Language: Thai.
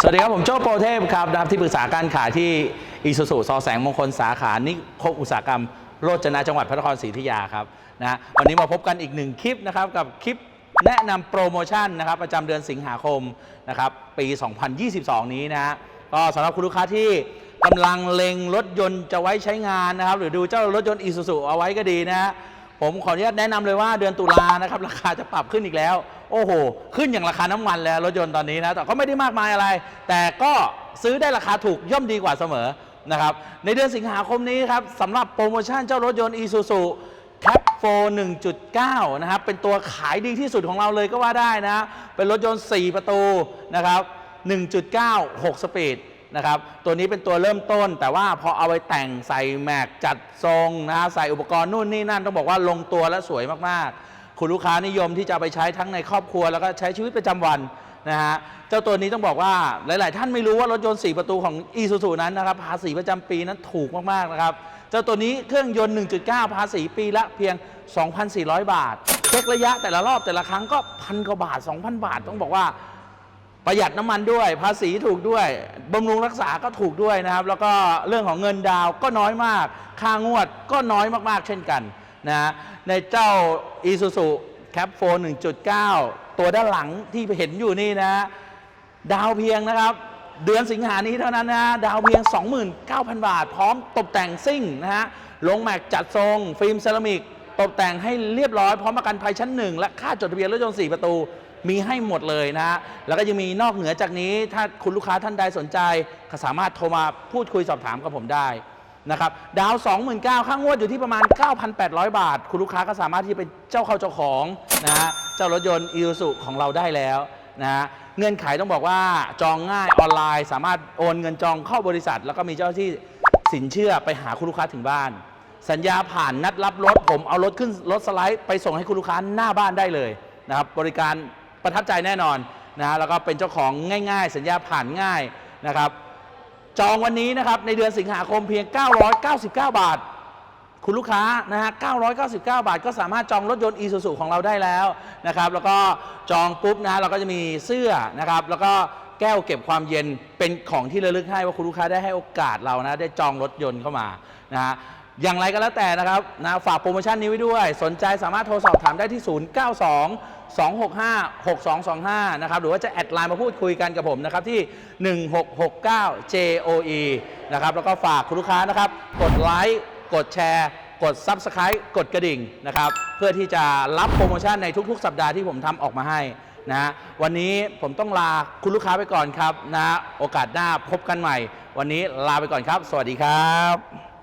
สวัสดีครับ ผมโจ้โปรเทพครับนะครับที่ปรึกษาการขายที่อีสุสุซอแสงมงคลสาขานิคมอุตสาหกรรมโรจนะจังหวัดพระนครศรีอยุธยาครับนะวันนี้มาพบกันอีกหนึ่งคลิปนะครับกับคลิปแนะนำโปรโมชั่นนะครับประจำเดือนสิงหาคมนะครับปี 2022 นี้นะฮะก็สำหรับคุณลูกค้าที่กำลังเล็งรถยนต์จะไว้ใช้งานนะครับ หรือดูเจ้ารถยนต์อีสุสุเอาไว้ก็ดีนะฮะผมขออนุญาตแนะนำเลยว่าเดือนตุลานะครับราคาจะปรับขึ้นอีกแล้ว โอ้โห ขึ้นอย่างราคาน้ำมันแล้วรถยนต์ตอนนี้นะ แต่ก็ไม่ได้มากมายอะไร แต่ก็ซื้อได้ราคาถูกย่อมดีกว่าเสมอนะครับ ในเดือนสิงหาคมนี้ครับสำหรับโปรโมชั่นเจ้ารถยนต์ Isuzu Cap 4 1.9 นะครับ เป็นตัวขายดีที่สุดของเราเลยก็ว่าได้นะ เป็นรถยนต์ 4 ประตูนะครับ 1.9 6 สปีดนะครับ ตัวนี้เป็นตัวเริ่มต้น แต่ว่าพอเอาไปแต่งใส่แม็กจัดทรงนะฮะใส่อุปกรณ์นู่นนี่นั่นต้องบอกว่าลงตัวและสวยมากๆ คุณลูกค้านิยมที่จะไปใช้ทั้งในครอบครัวแล้วก็ใช้ชีวิตประจำวันนะฮะเจ้าตัวนี้ต้องบอกว่าหลาย ๆ ท่านไม่รู้ว่ารถยนต์ 4 ประตูของ e s u s u นั้นนะครับภาษีประจำปีนั้นถูกมาก ๆ นะครับ เจ้าตัวนี้เครื่องยนต์ 1.9 ภาษีปีละเพียง 2,400 บาท เช็คระยะแต่ละรอบแต่ละครั้งก็พันกว่าบาท 2,000 บาท ต้องบอกว่าประหยัดน้ำมันด้วย ภาษีถูกด้วยบำรุงรักษาก็ถูกด้วยนะครับ แล้วก็เรื่องของเงินดาวก็น้อยมาก ค่างวดก็น้อยมาก ๆ เช่นกัน นะในเจ้า Isuzu Cap 4 1.9 ตัวด้านหลังที่เห็นอยู่นี่นะฮะดาวเพียงนะครับ เดือนสิงหานี้เท่านั้นนะฮะดาวเพียง 29,000 บาท พร้อมตกแต่งซิ่งนะฮะลงแม็กจัดทรง ฟิล์มเซรามิก ตกแต่งให้เรียบร้อย พร้อมประกันภัยชั้นหนึ่งและค่าจดทะเบียนรถยนต์4ประตูมีให้หมดเลยนะฮะ แล้วก็ยังมีนอกเหนือจากนี้ ถ้าคุณลูกค้าท่านใดสนใจ ก็สามารถโทรมาพูดคุยสอบถามกับผมได้ นะครับดาว 29,000ค่างวดอยู่ที่ประมาณ 9,800 บาท คุณลูกค้าก็สามารถที่จะเป็นเจ้าเข้าเจ้าของนะฮะเจ้ารถยนต์อีซูของเราได้แล้วนะฮะเงื่อนไขต้องบอกว่าจองง่ายออนไลน์ สามารถโอนเงินจองเข้าบริษัท แล้วก็มีเจ้าหน้าที่สินเชื่อไปหาคุณลูกค้าถึงบ้าน สัญญาผ่านนัดรับรถ ผมเอารถขึ้นรถสไลด์ไปส่งให้คุณลูกค้าหน้าบ้านได้เลยนะครับบริการประทับใจแน่นอนนะฮะแล้วก็เป็นเจ้าของง่าย ๆ สัญญาผ่านง่ายนะครับ จองวันนี้นะครับในเดือนสิงหาคมเพียง 999 บาท คุณลูกค้านะฮะ 999 บาท ก็สามารถจองรถยนต์ e s u s u ของเราได้แล้วนะครับ แล้วก็จองปุ๊บนะฮะเราก็จะมีเสื้อนะครับ แล้วก็แก้วเก็บความเย็นเป็นของที่ระลึกให้ว่าคุณลูกค้าได้ให้โอกาสเรานะได้จองรถยนต์เข้ามานะฮะ อย่างไรก็แล้วแต่นะครับนะฝากโปรโมชั่นนี้ไว้ด้วย สนใจสามารถโทรสอบถามได้ที่ 092 265 6225 นะครับ หรือว่าจะแอดไลน์มาพูดคุยกันกับผมนะครับ ที่ 1669 JOE นะครับ แล้วก็ฝากคุณลูกค้านะครับ กดไลค์กดแชร์กด Subscribe กดกระดิ่งนะครับ เพื่อที่จะรับโปรโมชั่นในทุกๆ สัปดาห์ที่ผมทำออกมาให้นะฮะวันนี้ผมต้องลาคุณลูกค้าไปก่อนครับนะโอกาสหน้าพบกันใหม่ วันนี้ลาไปก่อนครับ สวัสดีครับ